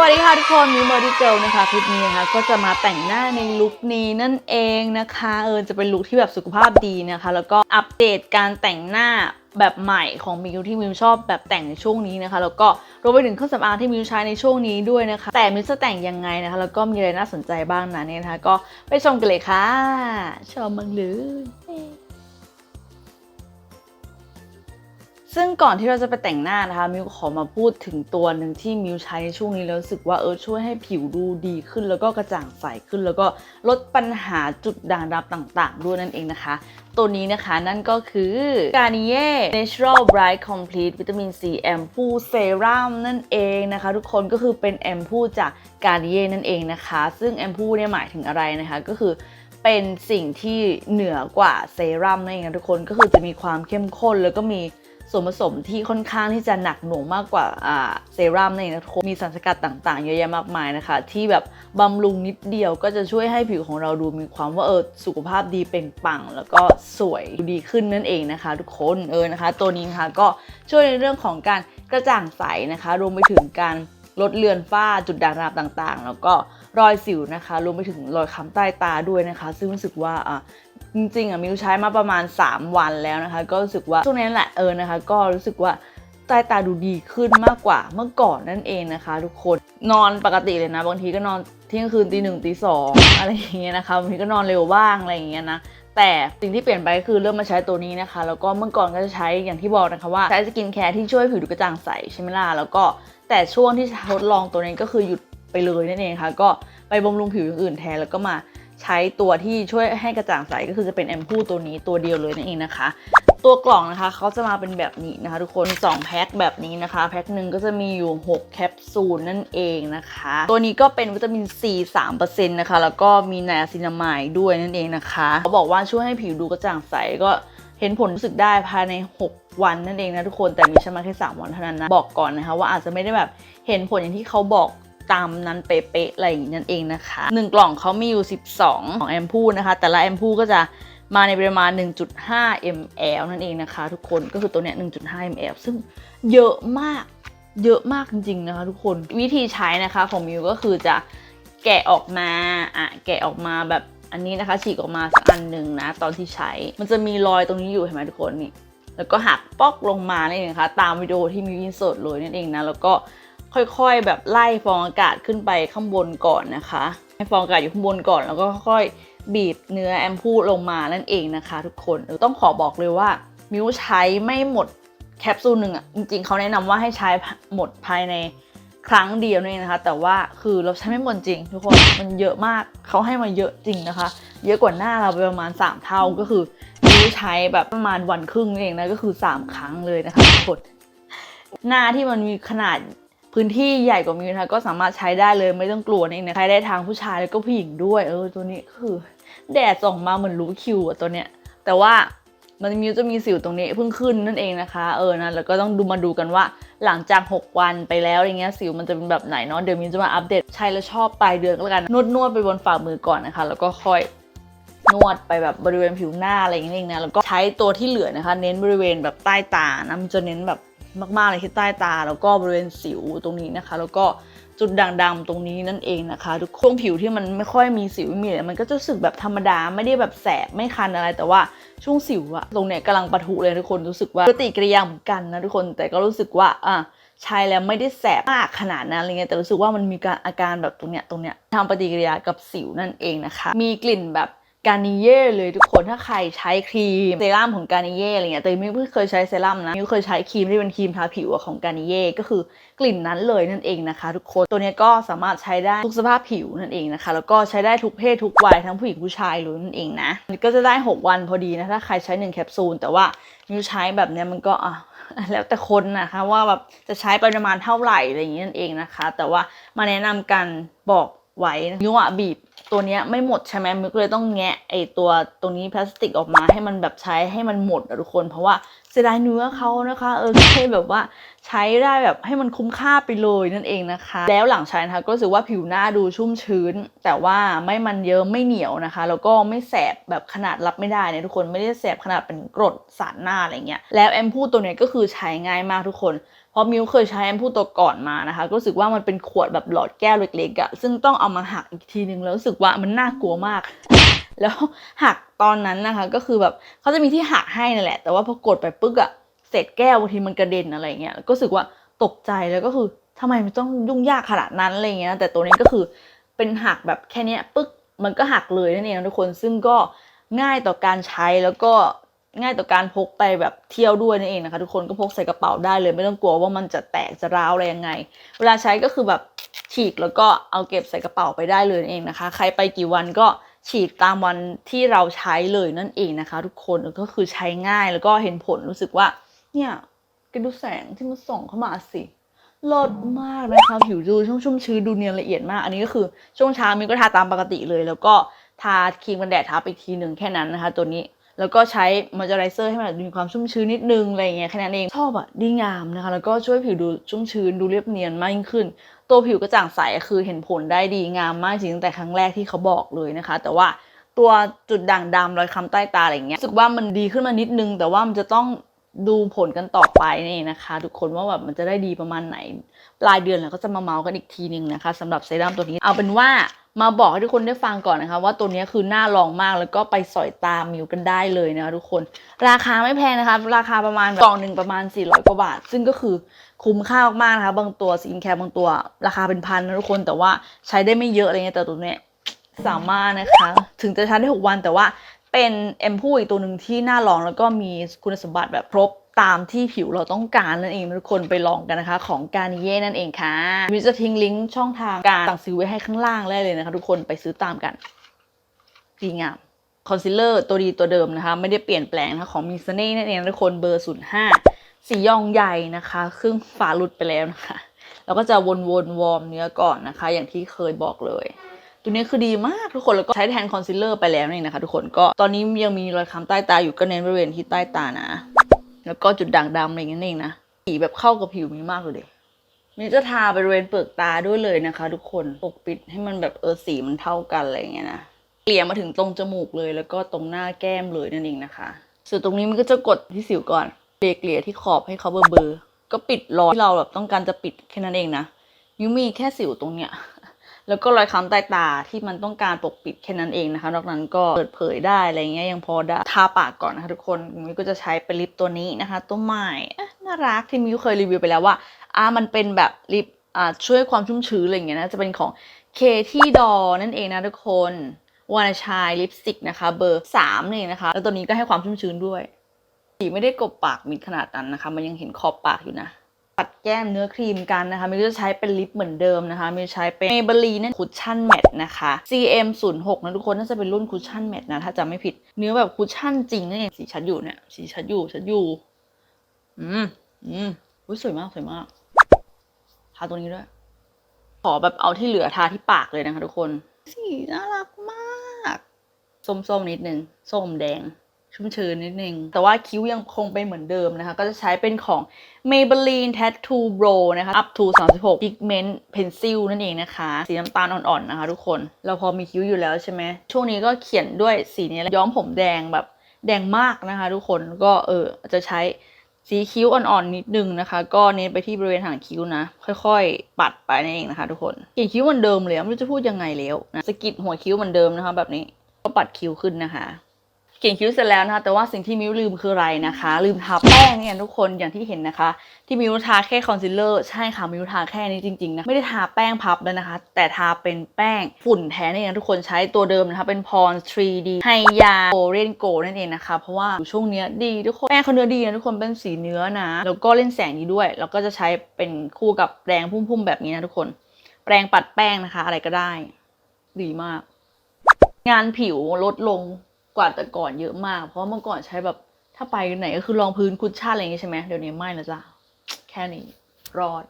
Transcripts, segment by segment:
วัสดีค่ะทุกคนมิวเมอร์ดี้เกิลนะคะคลิปนี้นะคะก็จะมาแต่งหน้าในลุคนี้นั่นเองนะคะเออจะเป็นลุคที่แบบสุขภาพดีนะคะ แล้วก็อัปเดตการแต่งหน้าแบบใหม่ของมิวที่มิวชอบแบบแต่งในช่วงนี้นะคะ แล้วก็รวมไปถึงเครื่องสำอางที่มิวใช้ในช่วงนี้ด้วยนะคะ แต่มิวจะแต่งยังไงนะคะ แล้วก็มีอะไรน่าสนใจบ้างนะเนี่ยนะคะ ก็ไปชมกันเลยค่ะชมมังเลย ซึ่งก่อนที่เราจะไปแต่งหน้านะคะมิวขอมาพูดถึงตัวหนึ่งที่มิวใช้ในช่วงนี้แล้วรู้สึกว่าเออช่วยให้ผิวดูดีขึ้น แล้วก็กระจ่างใสขึ้น แล้วก็ลดปัญหาจุดด่างดำต่าง ๆ ด้วยนั่นเองนะคะ ตัวนี้นะคะนั่นก็คือ Garnier Natural Bright Complete Vitamin C Ampoule Serum นั่นเองนะคะ ทุกคนก็คือเป็น Ampoule จาก Garnier นั่นเองนะคะ ซึ่ง Ampoule เนี่ยหมายถึงอะไรนะคะก็คือเป็นสิ่งที่เหนือกว่าเซรั่มนั่นเองนะทุกคนก็คือจะมีความเข้มข้นแล้วก็มี ส่วนผสมที่ค่อนข้างที่จะหนักหน่วงมากกว่าเซรั่มนั่นเองนะทุกคนมีสารสกัดต่างๆ เยอะแยะมากมายนะคะ ที่แบบบำรุงนิดเดียวก็จะช่วยให้ผิวของเราดูมีความว่าเออสุขภาพดีเปล่งปลั่งแล้วก็สวยดีขึ้นนั่นเองนะคะ ทุกคนเออนะคะ ตัวนี้นะคะก็ช่วยในเรื่องของการกระจ่างใสนะคะ รวมไปถึงการลดเลือนฝ้าจุดด่างดำต่างๆ แล้วก็รอยสิวนะคะ รวมไปถึงรอยค้ำใต้ตาด้วยนะคะ ซึ่งรู้สึกว่าอะ จริงๆอะมิวใช้มาประมาณ 3 วันแล้วนะคะ ก็รู้สึกว่าช่วงนี้แหละเออนะคะ ก็รู้สึกว่าใต้ตาดูดีขึ้นมากกว่าเมื่อก่อนนั่นเองนะคะ ทุกคนนอนปกติเลยนะ บางทีก็นอนเที่ยงคืนตีหนึ่งตีสองอะไรอย่างเงี้ยนะคะบางทีก็นอนเร็วบ้างอะไรอย่างเงี้ยนะแต่สิ่งที่เปลี่ยนไปก็คือเริ่มมาใช้ตัวนี้นะคะ แล้วก็เมื่อก่อนก็จะใช้อย่างที่บอกนะคะว่าใช้สกินแคร์ที่ช่วยให้ผิวดูกระจ่างใสใช่ไหมล่ะแล้วก็แต่ช่วงที่ทดลองตัวนี้ก็คือหยุดไปเลยนั่นเองค่ะ ก็ไปบำรุงผิวอย่างอื่นแทนแล้วก็มา ใช้ตัวที่ช่วยให้กระจ่างใสก็คือจะเป็นแอมพูตัวนี้ตัวเดียวเลยนั่นเองนะคะ ตัวกล่องนะคะเขาจะมาเป็นแบบนี้นะคะทุกคน2แพ็คแบบนี้นะคะแพ็คหนึ่งก็จะมีอยู่ 6 แคปซูลนั่นเองนะคะ ตัวนี้ก็เป็นวิตามินซี3%นะคะแล้วก็มีไนอาซินามายด้วยนั่นเองนะคะเขาบอกว่าช่วยให้ผิวดูกระจ่างใสก็เห็นผลรู้สึกได้ภายใน 6 วันนั่นเองนะทุกคนแต่มีใช้มาแค่3วันเท่านั้นนะบอกก่อนนะคะว่าอาจจะไม่ได้แบบเห็นผลอย่างที่เขาบอก ตามนั้นเป๊ะๆอะไรอย่างนี้นั่นเองนะคะ 1 กล่องเขามีอยู่ 12 ของแอมพูนะคะ แต่ละแอมพูก็จะมาในปริมาณ 1.5 ml นั่นเองนะคะ ทุกคนก็คือตัวเนี้ย 1.5 ml ซึ่งเยอะมากเยอะมากจริงๆนะคะทุกคนวิธีใช้นะคะของมิวก็คือจะแกะออกมาอะแกะออกมาแบบอันนี้นะคะ ฉีกออกมาสักอันหนึ่งนะ ตอนที่ใช้ มันจะมีรอยตรงนี้อยู่เห็นไหมทุกคนนี่แล้วก็หักปอกลงมานั่นเองนะคะตามวิดีโอที่มิวอินเสิร์ตเลยนั่นเองนะแล้วก็ ค่อยๆ แบบไล่ฟองอากาศขึ้นไปข้างบนก่อนนะคะ ให้ฟองอากาศอยู่ข้างบนก่อนแล้วก็ค่อยๆบีบเนื้อแอมพูลงมานั่นเองนะคะ ทุกคนต้องขอบอกเลยว่ามิวใช้ไม่หมดแคปซูลหนึ่งอะจริงๆเขาแนะนำว่าให้ใช้หมดภายในครั้งเดียวนี่นะคะ แต่ว่าคือเราใช้ไม่หมดจริง ทุกคนมันเยอะมากเขาให้มาเยอะจริงนะคะ เยอะกว่าหน้าเราไปประมาณ 3 เท่าก็คือมิวใช้แบบประมาณวันครึ่งนั่นเองนะก็คือ 3 ครั้งเลยนะคะทุกคนหน้าที่มันมีขนาด พื้นที่ใหญ่กว่ามิวนะคะก็สามารถใช้ได้เลยไม่ต้องกลัวนี่นะใช้ได้ทางผู้ชายแล้วก็ผู้หญิงด้วย เออตัวนี้คือ แดดส่องมาเหมือนรู้คิวอะตัวเนี้ย แต่ว่ามันมิวจะมีสิวตรงนี้เพิ่งขึ้นนั่นเองนะคะเออนะแล้วก็ต้องดูมาดูกันว่าหลังจาก 6 วันไปแล้วอย่างเงี้ยสิวมันจะเป็นแบบไหนเนาะเดี๋ยวมิวจะมาอัปเดตใช้แล้วชอบปลายเดือนก็แล้วกันนวดนวดไปบนฝ่ามือก่อนนะคะ แล้วก็ค่อยนวดไปแบบบริเวณผิวหน้าอะไรอย่างเงี้ยเองนะแล้วก็ใช้ตัวที่เหลือนะคะ เน้นบริเวณแบบใต้ตานะมันจะเน้นแบบ มากๆเลยที่ใต้ตา แล้วก็บริเวณสิวตรงนี้นะคะ แล้วก็จุดด่างดำตรงนี้นั่นเองนะคะทุกช่วงผิวที่มันไม่ค่อยมีสิวม่มีอะไรมันก็จะรู้สึกแบบธรรมดาไม่ได้แบบแสบไม่คันอะไรแต่ว่าช่วงสิวอะตรงเนี้ยกำลังปะทุเลยทุกคนรู้สึกว่าปฏิกิริยาเหมือนกันนะทุกคนแต่ก็รู้สึกว่าอะใช้แล้วไม่ได้แสบมากขนาดนั้นอะไรเงี้ยแต่รู้สึกว่ามันมีการอาการแบบตรงเนี้ยตรงเนี้ยทำปฏิกิริยากับสิวนั่นเองนะคะ มีกลิ่นแบบ การนิเย่เลยทุกคนถ้าใครใช้ครีมเซรั่มของการนิเย่อะไรเงี้ยแต่มิวเพิ่งเคยใช้เซรั่มนะมิวเคยใช้ครีมที่เป็นครีมทาผิวของการนิเย่ก็คือกลิ่นนั้นเลยนั่นเองนะคะ ทุกคนตัวเนี้ยก็สามารถใช้ได้ทุกสภาพผิวนั่นเองนะคะ แล้วก็ใช้ได้ทุกเพศทุกวัยทั้งผู้หญิงผู้ชายเลยนั่นเองนะก็จะได้ 6 วันพอดีนะถ้าใครใช้ 1 แคปซูล แต่ว่ามิวใช้แบบเนี้ยมันก็อะแล้วแต่คนนะคะว่าแบบจะใช้ปริมาณเท่าไหร่อะไรอย่างนี้นั่นเองนะคะ แต่ว่ามาแนะนำกันบอกไว้นะมิวอะบีบ ตัวเนี้ยไม่หมดใช่ไหมมิวก็เลยต้องแงะไอตัวตรงนี้พลาสติกออกมาให้มันแบบใช้ให้มันหมดอะทุกคน เพราะว่าเสียดายเนื้อเขานะคะเออก็เลยแบบว่าใช้ได้แบบให้มันคุ้มค่าไปเลยนั่นเองนะคะ แล้วหลังใช้นะคะก็รู้สึกว่าผิวหน้าดูชุ่มชื้น แต่ว่าไม่มันเยอะไม่เหนียวนะคะ แล้วก็ไม่แสบแบบขนาดรับไม่ได้เนี่ยทุกคนไม่ได้แสบขนาดเป็นกรดสารหน้าอะไรเงี้ยแล้วแอมพูตัวเนี้ยก็คือใช้ง่ายมากทุกคนเพราะมิวเคยใช้แอมพูตัวก่อนมานะคะก็รู้สึกว่ามันเป็นขวดแบบหลอดแก้วเล็กๆอะซึ่งต้องเอามาหักอีกทีนึงแล้วสึกว่ามันน่ากลัวมาก แล้วหักตอนนั้นนะคะ ก็คือแบบเขาจะมีที่หักให้นั่นแหละ แต่ว่าพอกดไปปึ๊กอะเศษแก้วบางทีมันกระเด็นอะไรเงี้ยก็รู้สึกว่าตกใจแล้วก็คือทำไมมันต้องยุ่งยากขนาดนั้นอะไรเงี้ยแต่ตัวนี้ก็คือเป็นหักแบบแค่นี้ปึ๊กมันก็หักเลยนั่นเองทุกคนซึ่งก็ง่ายต่อการใช้แล้วก็ง่ายต่อการพกไปแบบเที่ยวด้วยนั่นเองนะคะ ทุกคนก็พกใส่กระเป๋าได้เลย ไม่ต้องกลัวว่ามันจะแตกจะร้าวอะไรยังไง เวลาใช้ก็คือแบบ ฉีกแล้วก็เอาเก็บใส่กระเป๋าไปได้เลยเองนะคะ ใครไปกี่วันก็ฉีกตามวันที่เราใช้เลยนั่นเองนะคะ ทุกคนก็คือใช้ง่ายแล้วก็เห็นผลรู้สึกว่า เนี่ยแกดูแสงที่มันส่องเข้ามาสิลิศมากนะคะผิวดูชุ่มชุ่มชื้นดูเนียนละเอียดมาก อันนี้ก็คือช่วงเช้ามินก็ทาตามปกติเลย แล้วก็ทาครีมกันแดดทับอีกทีหนึ่งแค่นั้นนะคะ ตัวนี้แล้วก็ใช้มอยเจอไรเซอร์ให้มันมีความชุ่มชื้นนิดนึงอะไรเงี้ยแค่นั้นเองชอบอะดีงามนะคะ แล้วก็ช่วยผิวดูชุ่มชื้นดูเรียบเนียนมากยิ่งขึ้น ตัวผิวกระจ่างใสคือเห็นผลได้ดีงามมากจริงตั้งแต่ครั้งแรกที่เขาบอกเลยนะคะ แต่ว่าตัวจุดด่างดำรอยคล้ำใต้ตาอะไรเงี้ยรู้สึกว่ามันดีขึ้นมานิดนึง แต่ว่ามันจะต้อง ดูผลกันต่อไปนี่นะคะ ทุกคนว่าแบบมันจะได้ดีประมาณไหน ปลายเดือนเราก็จะมาเมาส์กันอีกทีหนึ่งนะคะสำหรับเซรั่มตัวนี้เอาเป็นว่ามาบอกให้ทุกคนได้ฟังก่อนนะคะ ว่าตัวนี้คือน่าลองมากแล้วก็ไปสอยตามมิวกันได้เลยนะคะทุกคน ราคาไม่แพงนะคะ ราคาประมาณกล่องหนึ่งประมาณ 400กว่าบาท ซึ่งก็คือคุ้มค่ามากๆนะคะ บางตัวสกินแคร์บางตัวราคาเป็นพันนะทุกคนแต่ว่าใช้ได้ไม่เยอะอะไรเงี้ยแต่ตัวเนี้ยสามารถนะคะ ถึงจะใช้ได้ 6 วันแต่ว่า เป็นเอ็มพูอีกตัวหนึ่งที่น่าลองแล้วก็มีคุณสมบัติแบบครบตามที่ผิวเราต้องการนั่นเองทุกคนไปลองกันนะคะ ของการเย่นั่นเองค่ะวิจะทิ้งลิงก์ช่องทางการสั่งซื้อไว้ให้ข้างล่างได้เลยนะคะ ทุกคนไปซื้อตามกันดีงามคอนซีลเลอร์ตัวดีตัวเดิมนะคะ ไม่ได้เปลี่ยนแปลงนะคะของมีเน่นั่นเองทุกคนเบอร์ 05 สียองใหญ่นะคะครึ่งฝาหลุดไปแล้วนะคะ แล้วก็จะวนๆวอร์มเนื้อก่อนนะคะ อย่างที่เคยบอกเลย ตัวนี้คือดีมากทุกคนแล้วก็ใช้แทนคอนซีลเลอร์ไปแล้วนี่นะคะทุกคนก็ตอนนี้ยังมีรอยค้ำใต้ตาอยู่ก็เน้นบริเวณที่ใต้ตานะ แล้วก็จุดด่างดำอะไรเงี้ยเองนะสีแบบเข้ากับผิวมีมากเลยเด็มิจะทาบริเวณเปลือกตาด้วยเลยนะคะ ทุกคนปกปิดให้มันแบบเออสีมันเท่ากันอะไรเงี้ยนะเกลี่ยมาถึงตรงจมูกเลย แล้วก็ตรงหน้าแก้มเลยนั่นเองนะคะส่วนตรงนี้มันก็จะกดที่สิวก่อนเกลี่ยเกลี่ยที่ขอบให้เขาเบอร์เบอร์ก็ปิดรอยที่เราแบบต้องการจะปิดแค่นั้นเองนะยูมีแค่สิวตรงเนี้ย แล้วก็รอยค้ำใต้ตาที่มันต้องการปกปิดแค่นั้นเองนะคะนอกนั้นก็เปิดเผยได้อะไรเงี้ยยังพอได้ทาปากก่อนนะคะทุกคนมิวก็จะใช้เป็นลิปตัวนี้นะคะ ตัวใหม่น่ารักที่มิวเคยรีวิวไปแล้วว่าอ่ามันเป็นแบบลิปอ่าช่วยความชุ่มชื้นอะไรอย่างเงี้ยนะจะเป็นของเคที่ดอนั่นเองนะทุกคนวานาชายลิปสติกนะคะเบอร์สามนี่นะคะ แล้วตัวนี้ก็ให้ความชุ่มชื้นด้วยสีไม่ได้กบปากมิดขนาดนั้นนะคะ มันยังเห็นขอบปากอยู่นะ ปัดแก้มเนื้อครีมกันนะคะมิวจะใช้เป็นลิปเหมือนเดิมนะคะมิวใช้เป็น Maybelline นั่นคุชชั่นแมทนะคะ CM 0 6นะทุกคนน่าจะเป็นรุ่นคุชชั่นแมทนะถ้าจำไม่ผิดเนื้อแบบคุชชั่นจริงนั่นเองสีชัดอยู่เนี่ยสีชัดอยู่ชัดอยู่ อืมอืมอุ้ยสวยมากสวยมากทาตัวนี้ด้วย ขอแบบเอาที่เหลือทาที่ปากเลยนะคะทุกคน สีน่ารักมาก ส้มๆนิดนึงส้มแดง ชุ่มชื้นนิดนึง แต่ว่าคิ้วยังคงเป็นเหมือนเดิมนะคะ ก็จะใช้เป็นของ Maybelline Tattoo Brow นะคะ up to 36 pigment pencil นั่นเองนะคะ สีน้ำตาลอ่อนๆนะคะทุกคน เราพอมีคิ้วอยู่แล้วใช่ไหม ช่วงนี้ก็เขียนด้วยสีนี้ย้อมผมแดงแบบแดงมากนะคะ ทุกคน ก็เออจะใช้สีคิ้วอ่อนๆนิดนึงนะคะ ก็เน้นไปที่บริเวณหางคิ้วนะ ค่อยๆ ปัดไปนั่นเองนะคะทุกคนเขียนคิ้วเหมือนเดิมเลยไม่รู้จะพูดยังไงแล้วนะสกิดหัวคิ้วเหมือนเดิมนะคะ แบบนี้ก็ปัดคิ้วขึ้นนะคะ เขียนคิ้วเสร็จแล้วนะคะ แต่ว่าสิ่งที่มิวลืมคืออะไรนะคะ ลืมทาแป้งเนี่ยทุกคนอย่างที่เห็นนะคะ ที่มิวทาแค่คอนซีลเลอร์ใช่ค่ะมิวทาแค่นี้จริงๆนะไม่ได้ทาแป้งพับเลยนะคะ แต่ทาเป็นแป้งฝุ่นแท้นั่เองทุกคนใช้ตัวเดิมนะคะเป็นพร 3D ไฮยาโอเรนโกนั่นเองนะคะ เพราะว่าช่วงเนี้ยดีทุกคนแป้งเขาเนื้อดีนะทุกคนเป็นสีเนื้อนะแล้วก็เล่นแสงดีด้วย แล้วก็จะใช้เป็นคู่กับแปรงพุ่มๆแบบนี้นะทุกคนแปรงปัดแป้งนะคะ อะไรก็ได้ ดีมาก งานผิวลดลง กว่าแต่ก่อนเยอะมาก เพราะเมื่อก่อนใช้แบบถ้าไปไหนก็คือรองพื้นคุชชั่นอะไรอย่างงี้ใช่ไหมเดี๋ยวนี้ไม่แล้วจ้ะแค่นี้รอด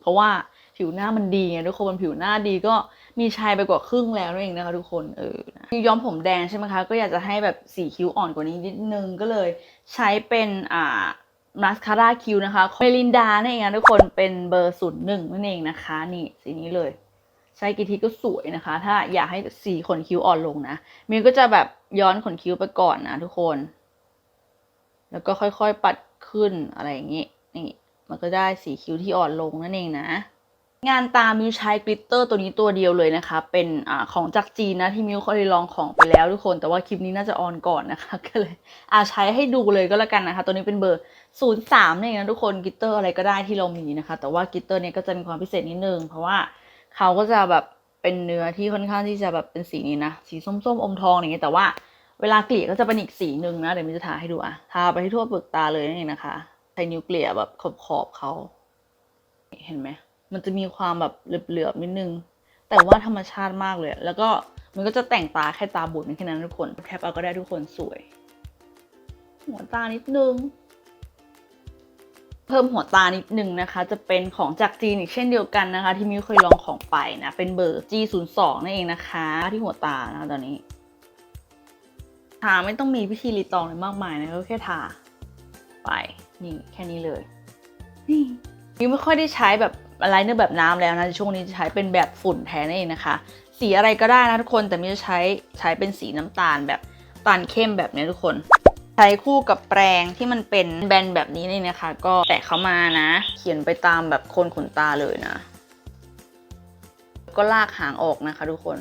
เพราะว่าผิวหน้ามันดีไงทุกคนมันผิวหน้าดีก็มีชายไปกว่าครึ่งแล้วนั่นเองนะคะทุกคนเออนะย้อมผมแดงใช่ไหมคะ ก็อยากจะให้แบบสีคิ้วอ่อนกว่านี้นิดนึงก็เลยใช้เป็นอ่ามาสคาร่าคิ้วนะคะเมลินดานั่นเองนะทุกคนเป็นเบอร์ศูนย์หนึ่งนั่นเองนะคะ นี่สีนี้เลย ใช้กี่ทีก็สวยนะคะ ถ้าอยากให้สีขนคิ้วอ่อนลงนะมิวก็จะแบบย้อนขนคิ้วไปก่อนนะทุกคน แล้วก็ค่อยๆปัดขึ้นอะไรอย่างนี้นี่มันก็ได้สีคิ้วที่อ่อนลงนั่นเองนะงานตามิวใช้กลิตเตอร์ตัวนี้ตัวเดียวเลยนะคะ เป็นอของจากจีนนะที่มิวเคยลองของไปแล้วทุกคน แต่ว่าคลิปนี้น่าจะออนก่อนนะคะ ก็เลยอาใช้ให้ดูเลยก็แล้วกันนะคะ ตัวนี้เป็นเบอร์ 03นี่เองนะทุกคนกลิตเตอร์อะไรก็ได้ที่เรามีนะคะ แต่ว่ากลิตเตอร์เนี่ยก็จะมีความพิเศษนิดนึงเพราะว่า เขาก็จะแบบเป็นเนื้อที่ค่อนข้างที่จะแบบเป็นสีนี้นะ สีส้มๆอมทองอย่างเงี้ยแต่ว่าเวลาเกลี่ยก็จะเป็นอีกสีหนึ่งนะ เดี๋ยวมิวจะทาให้ดูอะทาไปที่ทั่วเปลือกตาเลยนั่นะคะใช้นิ้วเกลี่ยแบบขอบๆเขาเห็นไหมมันจะมีความแบบเหลือบๆนิดนึง แต่ว่าธรรมชาติมากเลย แล้วก็มันก็จะแต่งตาแค่ตาบุดแค่นั้นทุกคนแคปเอาก็ได้ทุกคนสวย หัวตานิดนึง เพิ่มหัวตานิดนึงนะคะ จะเป็นของจากจีนอีกเช่นเดียวกันนะคะ ที่มิวเคยลองของไปนะ เป็นเบอร์ G02 นั่นเองนะคะ ที่หัวตานะตอนนี้ทาไม่ต้องมีพิธีรีตองอะไรมากมายนะก็แค่ทาไปนี่แค่นี้เลยนี่มิวไม่ค่อยได้ใช้แบบอะไรเนื้อแบบน้ำแล้วนะช่วงนี้จะใช้เป็นแบบฝุ่นแทนนั่นเองนะคะ สีอะไรก็ได้นะทุกคนแต่มิวจะใช้ใช้เป็นสีน้ำตาลแบบตาลเข้มแบบนี้ทุกคน ใช้คู่กับแปรงที่มันเป็นแบนแบบนี้นี่นะคะ ก็แตะเข้ามานะ เขียนไปตามแบบโคนขนตาเลยนะ ก็ลากหางออกนะคะทุกคน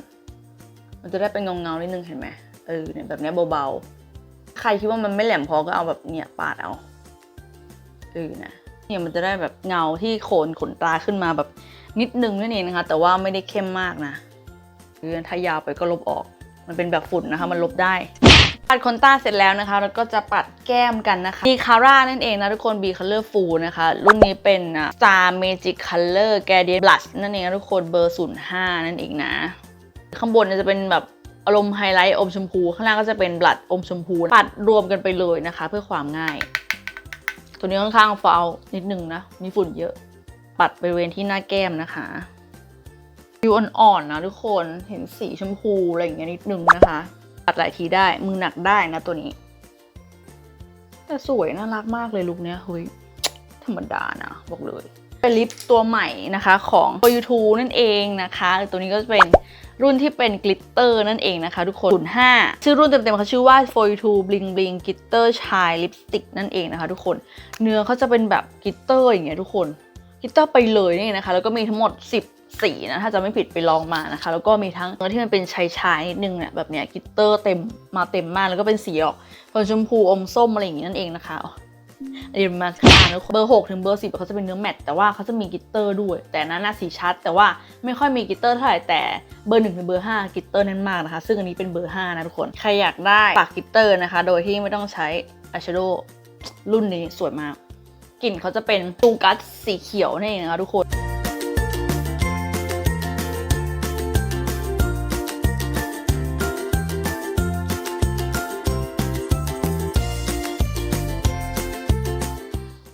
มันจะได้เป็นเงาเงาๆนิดนึงเห็นไหมเออเนี่ยแบบนี้เบาๆ ใครคิดว่ามันไม่แหลมพอก็เอาแบบเนี่ยปาดเอาเออนะเนี่ยมันจะได้แบบเงาที่โคนขนตาขึ้นมาแบบนิดนึงนั่นเองนะคะ แต่ว่าไม่ได้เข้มมากนะหรือถ้ายาวไปก็ลบออก มันเป็นแบบฝุ่นนะคะ มันลบได้ ปัดขนตาเสร็จแล้วนะคะ แล้วก็จะปัดแก้มกันนะคะมีคาร่านั่นเองนะทุกคน B Color Full นะคะ รุ่นนี้เป็น Star Magic Color Gradient Blush นั่นเองนะทุกคนเบอร์05นั่นเองนะ ข้างบนจะเป็นแบบอารมณ์ไฮไลท์อมชมพู ข้างล่างก็จะเป็นบลัดอมชมพู ปัดรวมกันไปเลยนะคะ เพื่อความง่าย ตัวนี้ค่อนข้างฟาวนิดนึงนะมีฝุ่นเยอะ ปัดบริเวณที่หน้าแก้มนะคะผิวอ่อนๆนะทุกคนเห็นสีชมพูอะไรอย่างเงี้ยนิดนึงนะคะ ปัดหลายทีได้ มือหนักได้นะตัวนี้ แต่สวยน่ารักมากเลยลุคเนี้ยเฮ้ยธรรมดานะบอกเลย เป็นลิปตัวใหม่นะคะของ For You t o นั่นเองนะคะตัวนี้ก็จะเป็นรุ่นที่เป็นกลิตเตอร์นั่นเองนะคะ ทุกคน05ชื่อรุ่นเต็มๆเขาชื่อว่า For You t o Bling Bling Glitter Shine Lipstick นั่นเองนะคะ ทุกคนเนื้อเขาจะเป็นแบบกลิตเตอร์อย่างเงี้ยทุกคนกลิตเตอร์ไปเลยนี่นะคะ แล้วก็มีทั้งหมด 10 สีนะถ้าจะไม่ผิดไปลองมานะคะ แล้วก็มีทั้งเนื้อที่มันเป็นชายชายนิดนึงเนี่ยแบบเนี้ยกิตเตอร์เต็มมาเต็มมากแล้วก็เป็นสีออกโทนชมพูอมส้มอะไรอย่างงี้นั่นเองนะคะอ๋ออันนี้เป็นมาสคาร่านะเบอร์ 6 ถึงเบอร์ 10เขาจะเป็นเนื้อแมตต์แต่ว่าเขาจะมีกิตเตอร์ด้วย แต่นั้นน่ะสีชัด แต่ว่าไม่ค่อยมีกิตเตอร์เท่าไหร่แต่เบอร์ 1 ถึงเบอร์ 5 กิตเตอร์แน่นมากนะคะ ซึ่งอันนี้เป็นเบอร์ 5 นะทุกคน ใครอยากได้ปากกิตเตอร์นะคะ โดยที่ไม่ต้องใช้อายแชโดว์รุ่นนี้สวยมาก กลิ่นเขาจะเป็นตูกัสสีเขียวนี่เองนะคะทุกคน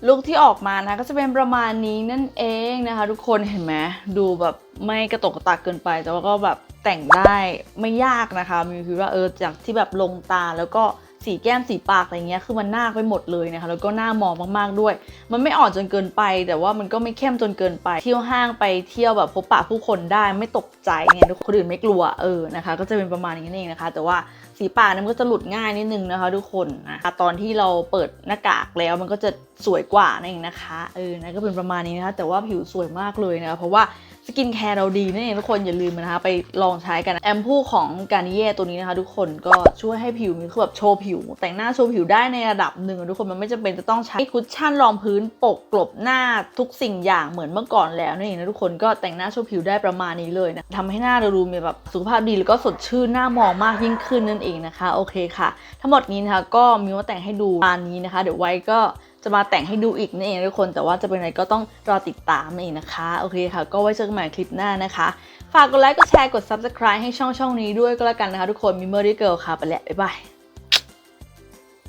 ลุคที่ออกมานะก็จะเป็นประมาณนี้นั่นเองนะคะ ทุกคนเห็นไหมดูแบบไม่กระตกกระตากเกินไป แต่ว่าก็แบบแต่งได้ไม่ยากนะคะมีคิดว่าเออจากที่แบบลงตาแล้วก็สีแก้มสีปากอะไรเงี้ยคือมันน่าไปหมดเลยนะคะแล้วก็หน้ามองมากๆด้วย มันไม่อ่อนจนเกินไป แต่ว่ามันก็ไม่เข้มจนเกินไป เที่ยวห้างไปเที่ยวแบบพบปะผู้คนได้ไม่ตกใจเนี่ยทุกคนอื่นไม่กลัวเออนะคะ ก็จะเป็นประมาณนี้นั่นเองนะคะ แต่ว่า สีปากเนี่ยมันก็จะหลุดง่ายนิดนึงนะคะทุกคนนะตอนที่เราเปิดหน้ากากแล้วมันก็จะสวยกว่านั่นเองนะคะเออนะก็เป็นประมาณนี้นะคะแต่ว่าผิวสวยมากเลยนะะเพราะว่า สกินแคร์เราดีนั่นเองทุกคนอย่าลืมนะคะไปลองใช้กันแอมพูของการนิเย่ตัวนี้นะคะ ทุกคนก็ช่วยให้ผิวมีคือแบบโชว์ผิว แต่งหน้าโชว์ผิวได้ในระดับหนึ่งทุกคนมันไม่จำเป็นจะต้องใช้คุชชั่นรองพื้นปกกลบหน้าทุกสิ่งอย่างเหมือนเมื่อก่อนแล้วนั่นเองนะทุกคนก็แต่งหน้าโชว์ผิวได้ประมาณนี้เลยนะทำให้หน้าเราดูมีแบบสุขภาพดีแล้วก็สดชื่นหน้ามองมากยิ่งขึ้นนั่นเองนะคะโอเคค่ะ ทั้งหมดนี้นะคะก็มีว่าแต่งให้ดูปาณนี้นะคะ เดี๋ยวไว้ก็ จะมาแต่งให้ดูอีกนั่นเองทุกคน แต่ว่าจะเป็นอะไรก็ต้องรอติดตามนั่นเองนะคะ โอเคค่ะ ก็ไว้เจอกันใหม่คลิปหน้านะคะ ฝากกดไลค์ กดแชร์ กด subscribe ให้ช่องช่องนี้ด้วยก็แล้วกันนะคะ ทุกคนมิมเมอรี่เกิลค่ะ ไปแล้ว บ๊ายบาย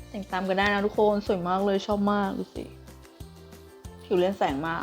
แต่งตามกันได้นะทุกคน สวยมากเลย ชอบมากดูสิ ผิวเล่นแสงมาก